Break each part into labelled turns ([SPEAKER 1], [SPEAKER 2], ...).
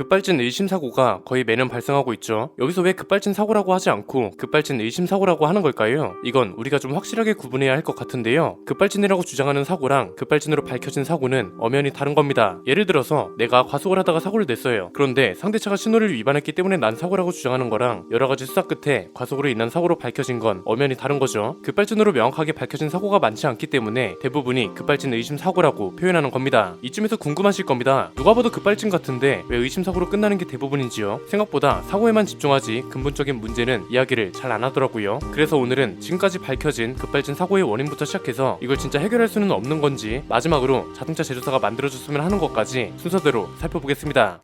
[SPEAKER 1] 급발진 의심 사고가 거의 매년 발생하고 있죠. 여기서 왜 급발진 사고라고 하지 않고 급발진 의심 사고라고 하는 걸까요? 이건 우리가 좀 확실하게 구분해야 할 것 같은데요. 급발진이라고 주장하는 사고랑 급발진으로 밝혀진 사고는 엄연히 다른 겁니다. 예를 들어서 내가 과속을 하다가 사고를 냈어요. 그런데 상대차가 신호를 위반했기 때문에 난 사고라고 주장하는 거랑 여러 가지 수사 끝에 과속으로 인한 사고로 밝혀진 건 엄연히 다른 거죠. 급발진으로 명확하게 밝혀진 사고가 많지 않기 때문에 대부분이 급발진 의심 사고라고 표현하는 겁니다. 이쯤에서 궁금하실 겁니다. 누가 봐도 급발진 같은데 왜 의심 사고 로 끝나는 게 대부분인지요? 생각보다 사고에만 집중하지 근본적인 문제는 이야기를 잘 안 하더라고요. 그래서 오늘은 지금까지 밝혀진 급발진 사고의 원인부터 시작해서 이걸 진짜 해결할 수는 없는 건지 마지막으로 자동차 제조사가 만들어줬으면 하는 것까지 순서대로 살펴보겠습니다.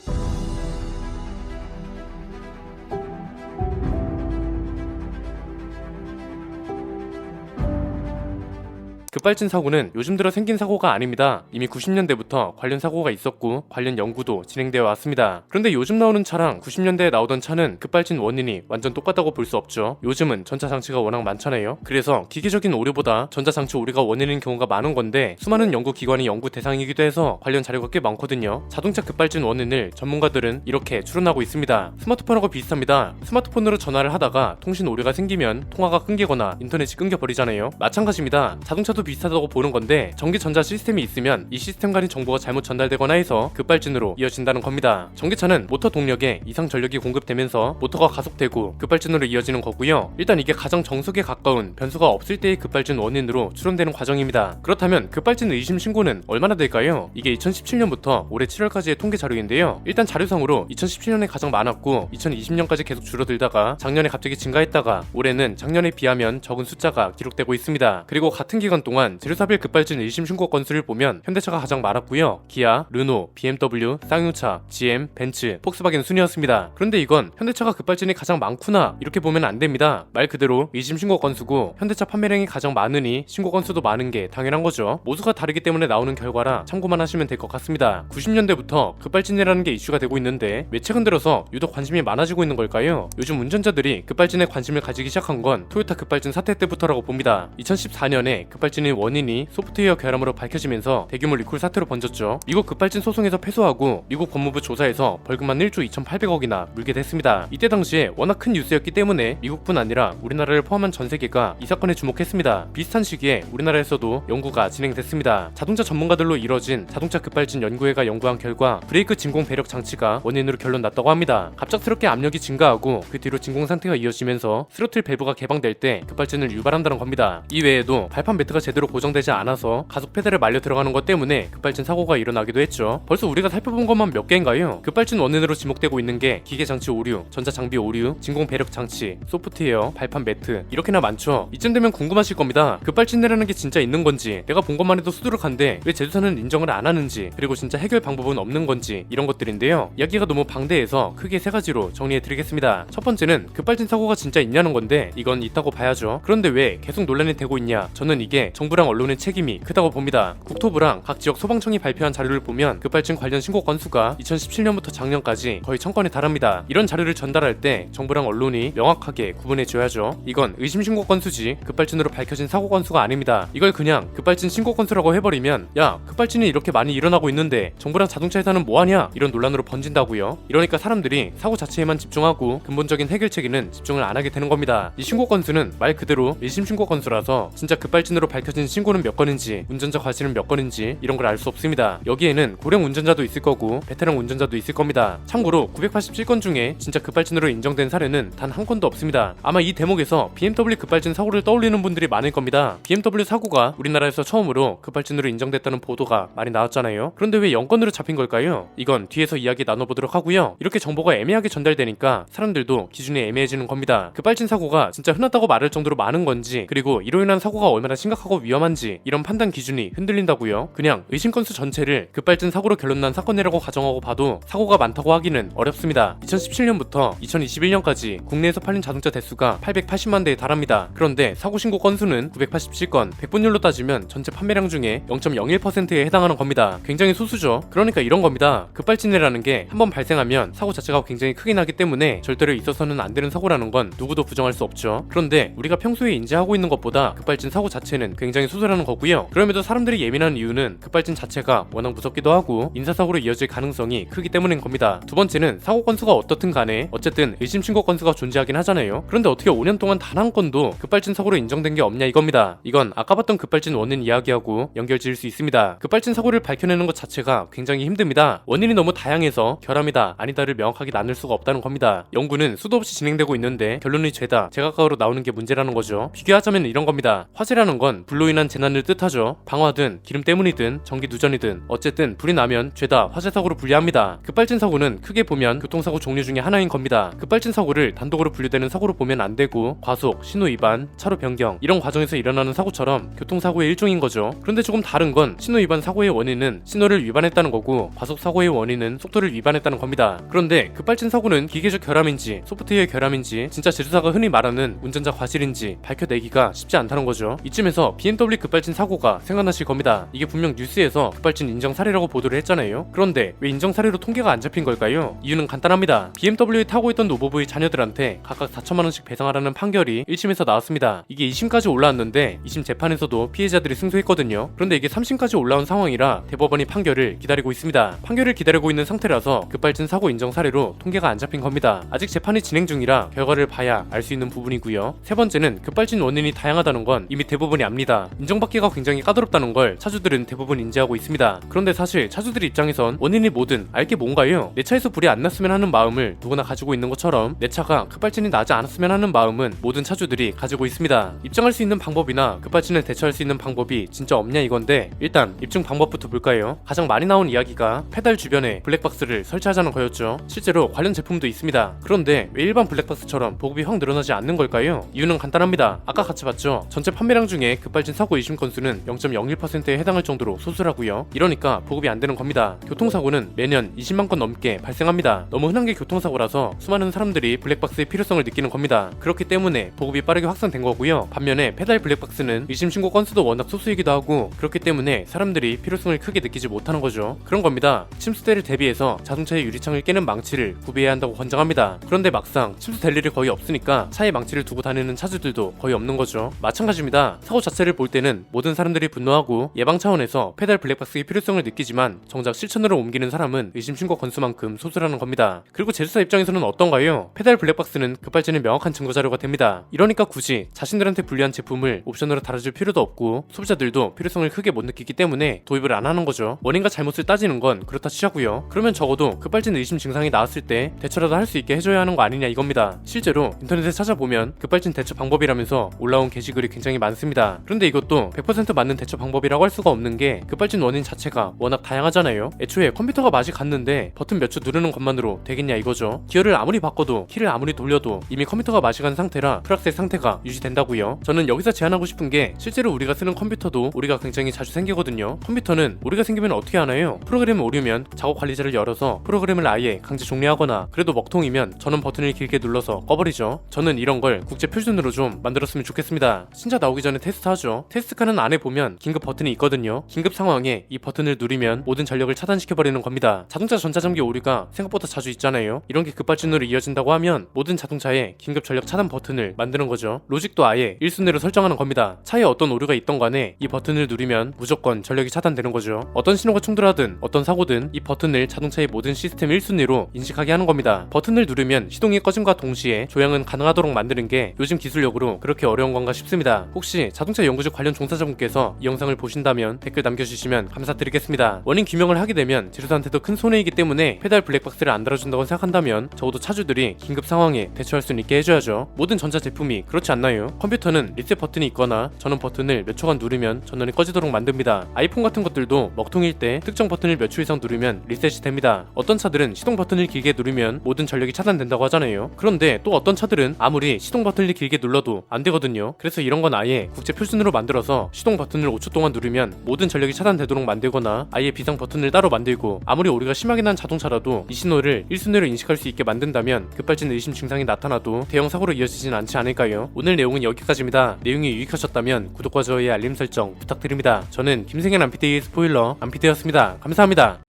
[SPEAKER 1] 급발진 사고는 요즘 들어 생긴 사고가 아닙니다. 이미 90년대부터 관련 사고가 있었고 관련 연구도 진행되어 왔습니다. 그런데 요즘 나오는 차랑 90년대에 나오던 차는 급발진 원인이 완전 똑같다고 볼 수 없죠. 요즘은 전자 장치가 워낙 많잖아요. 그래서 기계적인 오류보다 전자 장치 오류가 원인인 경우가 많은 건데 수많은 연구 기관이 연구 대상이기도 해서 관련 자료가 꽤 많거든요. 자동차 급발진 원인을 전문가들은 이렇게 추론하고 있습니다. 스마트폰하고 비슷합니다. 스마트폰으로 전화를 하다가 통신 오류가 생기면 통화가 끊기거나 인터넷이 끊겨 버리잖아요. 마찬가지입니다. 자동차도 비슷 하다고 보는 건데 전기 전자 시스템이 있으면 이 시스템 간의 정보가 잘못 전달되거나 해서 급발진으로 이어진다는 겁니다. 전기차는 모터 동력에 이상 전력이 공급되면서 모터가 가속되고 급발진으로 이어지는 거고요. 일단 이게 가장 정석에 가까운 변수가 없을 때의 급발진 원인으로 추론되는 과정입니다. 그렇다면 급발진 의심 신고는 얼마나 될까요? 이게 2017년부터 올해 7월까지의 통계 자료인데요. 일단 자료상으로 2017년에 가장 많았고 2020년까지 계속 줄어들다가 작년에 갑자기 증가했다가 올해는 작년에 비하면 적은 숫자가 기록되고 있습니다. 그리고 같은 기간 동안 제조사별 급발진 의심 신고 건수를 보면 현대차가 가장 많았고요. 기아, 르노, BMW, 쌍용차, GM, 벤츠, 폭스바겐 순이었습니다. 그런데 이건 현대차가 급발진이 가장 많구나 이렇게 보면 안 됩니다. 말 그대로 의심 신고 건수고 현대차 판매량이 가장 많으니 신고 건수도 많은 게 당연한 거죠. 모수가 다르기 때문에 나오는 결과라 참고만 하시면 될 것 같습니다. 90년대부터 급발진이라는 게 이슈가 되고 있는데 왜 최근 들어서 유독 관심이 많아지고 있는 걸까요? 요즘 운전자들이 급발진에 관심을 가지기 시작한 건 토요타 급발진 사태 때부터라고 봅니다. 2014년에 급발진 의 원인이 소프트웨어 결함으로 밝혀지면서 대규모 리콜 사태로 번졌죠. 미국 급발진 소송에서 패소하고 미국 법무부 조사에서 벌금만 1조 2,800억이나 물게 됐습니다. 이때 당시에 워낙 큰 뉴스였기 때문에 미국뿐 아니라 우리나라를 포함한 전 세계가 이 사건에 주목했습니다. 비슷한 시기에 우리나라에서도 연구가 진행됐습니다. 자동차 전문가들로 이뤄진 자동차 급발진 연구회가 연구한 결과 브레이크 진공 배력 장치가 원인으로 결론 났다고 합니다. 갑작스럽게 압력이 증가하고 그 뒤로 진공 상태가 이어지면서 스로틀 밸브가 개방될 때 급발진을 유발한다는 겁니다. 이 외에도 발판 매트가 제대로 고정되지 않아서 가속 페달을 말려 들어가는 것 때문에 급발진 사고가 일어나기도 했죠. 벌써 우리가 살펴본 것만 몇 개인가요? 급발진 원인으로 지목되고 있는 게 기계 장치 오류, 전자 장비 오류, 진공 배력 장치, 소프트웨어, 발판 매트 이렇게나 많죠. 이쯤 되면 궁금하실 겁니다. 급발진이라는 게 진짜 있는 건지, 내가 본 것만 해도 수두룩한데 왜 제조사는 인정을 안 하는지, 그리고 진짜 해결 방법은 없는 건지 이런 것들인데요. 이야기가 너무 방대해서 크게 세 가지로 정리해 드리겠습니다. 첫 번째는 급발진 사고가 진짜 있냐는 건데 이건 있다고 봐야죠. 그런데 왜 계속 논란이 되고 있냐? 저는 이게 정 부랑 언론의 책임이 크다고 봅니다. 국토부랑 각 지역 소방청이 발표한 자료를 보면 급발진 관련 신고 건수가 2017년부터 작년까지 거의 천 건에 달합니다. 이런 자료를 전달할 때 정부랑 언론이 명확하게 구분해 줘야죠. 이건 의심 신고 건수지 급발진으로 밝혀진 사고 건수가 아닙니다. 이걸 그냥 급발진 신고 건수라고 해버리면 야 급발진이 이렇게 많이 일어나고 있는데 정부랑 자동차 회사는 뭐하냐 이런 논란으로 번진다고요. 이러니까 사람들이 사고 자체에만 집중하고 근본적인 해결책에는 집중을 안 하게 되는 겁니다. 이 신고 건수는 말 그대로 의심 신고 건수라서 진짜 급발진으로 밝혀진 신고는 몇 건인지 운전자 과실은 몇 건인지 이런 걸 알 수 없습니다. 여기에는 고령 운전자도 있을 거고 베테랑 운전자도 있을 겁니다. 참고로 987건 중에 진짜 급발진으로 인정된 사례는 단 한 건도 없습니다. 아마 이 대목에서 BMW 급발진 사고를 떠올리는 분들이 많을 겁니다. BMW 사고가 우리나라에서 처음으로 급발진으로 인정됐다는 보도가 많이 나왔잖아요. 그런데 왜 0건으로 잡힌 걸까요? 이건 뒤에서 이야기 나눠보도록 하고요. 이렇게 정보가 애매하게 전달되니까 사람들도 기준이 애매해지는 겁니다. 급발진 사고가 진짜 흔하다고 말할 정도로 많은 건지 그리고 이로 인한 사고가 얼마나 심각하고 위험한지 이런 판단 기준이 흔들린다고요. 그냥 의심 건수 전체를 급발진 사고로 결론난 사건이라고 가정하고 봐도 사고가 많다고 하기는 어렵습니다. 2017년부터 2021년까지 국내에서 팔린 자동차 대수가 880만 대에 달합니다. 그런데 사고 신고 건수는 987건, 100분율로 따지면 전체 판매량 중에 0.01%에 해당하는 겁니다. 굉장히 소수죠. 그러니까 이런 겁니다. 급발진이라는 게 한번 발생하면 사고 자체가 굉장히 크게 나기 때문에 절대로 있어서는 안 되는 사고라는 건 누구도 부정할 수 없죠. 그런데 우리가 평소에 인지하고 있는 것보다 급발진 사고 자체는 굉장히 소설하는 거고요. 그럼에도 사람들이 예민한 이유는 급발진 자체가 워낙 무섭기도 하고 인사사고로 이어질 가능성이 크기 때문인 겁니다. 두 번째는 사고 건수가 어떻든 간에 어쨌든 의심 신고 건수가 존재하긴 하잖아요. 그런데 어떻게 5년 동안 단 한 건도 급발진 사고로 인정된 게 없냐 이겁니다. 이건 아까 봤던 급발진 원인 이야기하고 연결 지을 수 있습니다. 급발진 사고를 밝혀내는 것 자체가 굉장히 힘듭니다. 원인이 너무 다양해서 결함이다 아니다를 명확하게 나눌 수가 없다는 겁니다. 연구는 수도 없이 진행되고 있는데 결론이 죄다 제각각으로 나오는 게 문제라는 거죠. 비교하자면 이런 겁니다. 화재라는 건 불로 인한 재난을 뜻하죠. 방화든 기름 때문이든 전기 누전이든 어쨌든 불이 나면 죄다 화재 사고로 분류합니다. 급발진 사고는 크게 보면 교통사고 종류 중에 하나인 겁니다. 급발진 사고를 단독으로 분류되는 사고로 보면 안 되고 과속, 신호 위반, 차로 변경 이런 과정에서 일어나는 사고처럼 교통사고의 일종인 거죠. 그런데 조금 다른 건 신호 위반 사고의 원인은 신호를 위반했다는 거고 과속 사고의 원인은 속도를 위반했다는 겁니다. 그런데 급발진 사고는 기계적 결함인지 소프트웨어 결함인지 진짜 제조사가 흔히 말하는 운전자 과실인지 밝혀내기가 쉽지 않다는 거죠. 이쯤에서 BMW 급발진 사고가 생각나실 겁니다. 이게 분명 뉴스에서 급발진 인정 사례라고 보도를 했잖아요. 그런데 왜 인정 사례로 통계가 안 잡힌 걸까요? 이유는 간단합니다. BMW에 타고 있던 노부부의 자녀들한테 각각 4천만 원씩 배상하라는 판결이 1심에서 나왔습니다. 이게 2심까지 올라왔는데 2심 재판에서도 피해자들이 승소했거든요. 그런데 이게 3심까지 올라온 상황이라 대법원이 판결을 기다리고 있습니다. 판결을 기다리고 있는 상태라서 급발진 사고 인정 사례로 통계가 안 잡힌 겁니다. 아직 재판이 진행 중이라 결과를 봐야 알 수 있는 부분이고요. 세 번째는 급발진 원인이 다양하다는 건 이미 대부분이 압니다. 인정받기가 굉장히 까다롭다는 걸 차주들은 대부분 인지하고 있습니다. 그런데 사실 차주들 입장에선 원인이 뭐든 알게 뭔가요? 내 차에서 불이 안 났으면 하는 마음을 누구나 가지고 있는 것처럼 내 차가 급발진이 나지 않았으면 하는 마음은 모든 차주들이 가지고 있습니다. 입증할 수 있는 방법이나 급발진을 대처할 수 있는 방법이 진짜 없냐 이건데 일단 입증 방법부터 볼까요? 가장 많이 나온 이야기가 페달 주변에 블랙박스를 설치하자는 거였죠. 실제로 관련 제품도 있습니다. 그런데 왜 일반 블랙박스처럼 보급이 확 늘어나지 않는 걸까요? 이유는 간단합니다. 아까 같이 봤죠. 전체 판매량 중에 급발진 사고 의심 건수는 0.01%에 해당할 정도로 소수라고요. 이러니까 보급이 안 되는 겁니다. 교통사고는 매년 20만 건 넘게 발생합니다. 너무 흔한 게 교통사고라서 수많은 사람들이 블랙박스의 필요성을 느끼는 겁니다. 그렇기 때문에 보급이 빠르게 확산된 거고요. 반면에 페달 블랙박스는 의심 신고 건수도 워낙 소수이기도 하고 그렇기 때문에 사람들이 필요성을 크게 느끼지 못하는 거죠. 그런 겁니다. 침수대를 대비해서 자동차의 유리창을 깨는 망치를 구비해야 한다고 권장합니다. 그런데 막상 침수될 일이 거의 없으니까 차에 망치를 두고 다니는 차주들도 거의 없는 거죠. 마찬가지입니다. 사고 자체를 볼 때는 모든 사람들이 분노하고 예방 차원에서 페달 블랙박스의 필요성을 느끼지만 정작 실천으로 옮기는 사람은 의심 신고 건수만큼 소수라는 겁니다. 그리고 제조사 입장에서는 어떤가요? 페달 블랙박스는 급발진의 명확한 증거 자료가 됩니다. 이러니까 굳이 자신들한테 불리한 제품을 옵션으로 달아줄 필요도 없고 소비자들도 필요성을 크게 못 느끼기 때문에 도입을 안 하는 거죠. 원인과 잘못을 따지는 건 그렇다 치자고요. 그러면 적어도 급발진 의심 증상이 나왔을 때 대처라도 할 수 있게 해줘야 하는 거 아니냐 이겁니다. 실제로 인터넷에 찾아보면 급발진 대처 방법이라면서 올라온 게시글이 굉장히 많습니다. 그런데 이것도 100% 맞는 대처 방법이라고 할 수가 없는 게 급발진 원인 자체가 워낙 다양하잖아요. 애초에 컴퓨터가 맛이 갔는데 버튼 몇 초 누르는 것만으로 되겠냐 이거죠. 기어를 아무리 바꿔도 키를 아무리 돌려도 이미 컴퓨터가 맛이 간 상태라 프락셀 상태가 유지된다고요. 저는 여기서 제안하고 싶은 게 실제로 우리가 쓰는 컴퓨터도 우리가 굉장히 자주 생기거든요. 컴퓨터는 우리가 생기면 어떻게 하나요? 프로그램이 오류면 작업 관리자를 열어서 프로그램을 아예 강제 종료하거나 그래도 먹통이면 전원 버튼을 길게 눌러서 꺼버리죠. 저는 이런 걸 국제 표준으로 좀 만들었으면 좋겠습니다. 신차 나오기 전에 테스트하죠. 테스트 칸은 안에 보면 긴급 버튼이 있거든요. 긴급 상황에 이 버튼을 누르면 모든 전력을 차단시켜버리는 겁니다. 자동차 전자전기 오류가 생각보다 자주 있잖아요. 이런 게 급발진으로 이어진다고 하면 모든 자동차에 긴급 전력 차단 버튼을 만드는 거죠. 로직도 아예 1순위로 설정하는 겁니다. 차에 어떤 오류가 있던 간에 이 버튼을 누르면 무조건 전력이 차단되는 거죠. 어떤 신호가 충돌하든 어떤 사고든 이 버튼을 자동차의 모든 시스템 1순위로 인식하게 하는 겁니다. 버튼을 누르면 시동이 꺼짐과 동시에 조향은 가능하도록 만드는 게 요즘 기술력으로 그렇게 어려운 건가 싶습니다. 혹시 자동차 연구 직 관련 종사자분께서 이 영상을 보신다면 댓글 남겨주시면 감사드리겠습니다. 원인 규명을 하게 되면 제조사한테도 큰 손해이기 때문에 페달 블랙박스를 안 달아준다고 생각한다면 적어도 차주들이 긴급 상황에 대처할 수 있게 해줘야죠. 모든 전자 제품이 그렇지 않나요? 컴퓨터는 리셋 버튼이 있거나 전원 버튼을 몇 초간 누르면 전원이 꺼지도록 만듭니다. 아이폰 같은 것들도 먹통일 때 특정 버튼을 몇 초 이상 누르면 리셋이 됩니다. 어떤 차들은 시동 버튼을 길게 누르면 모든 전력이 차단된다고 하잖아요. 그런데 또 어떤 차들은 아무리 시동 버튼을 길게 눌러도 안 되거든요. 그래서 이런 건 아예 국제 표준으로 만들어서 시동 버튼을 5초 동안 누르면 모든 전력이 차단되도록 만들거나 아예 비상 버튼을 따로 만들고 아무리 오류가 심하게 난 자동차라도 이 신호를 1순위로 인식할 수 있게 만든다면 급발진 의심 증상이 나타나도 대형 사고로 이어지진 않지 않을까요? 오늘 내용은 여기까지입니다. 내용이 유익하셨다면 구독과 좋아요 알림 설정 부탁드립니다. 저는 김승현 안피디의 스포일러 안피디였습니다. 감사합니다.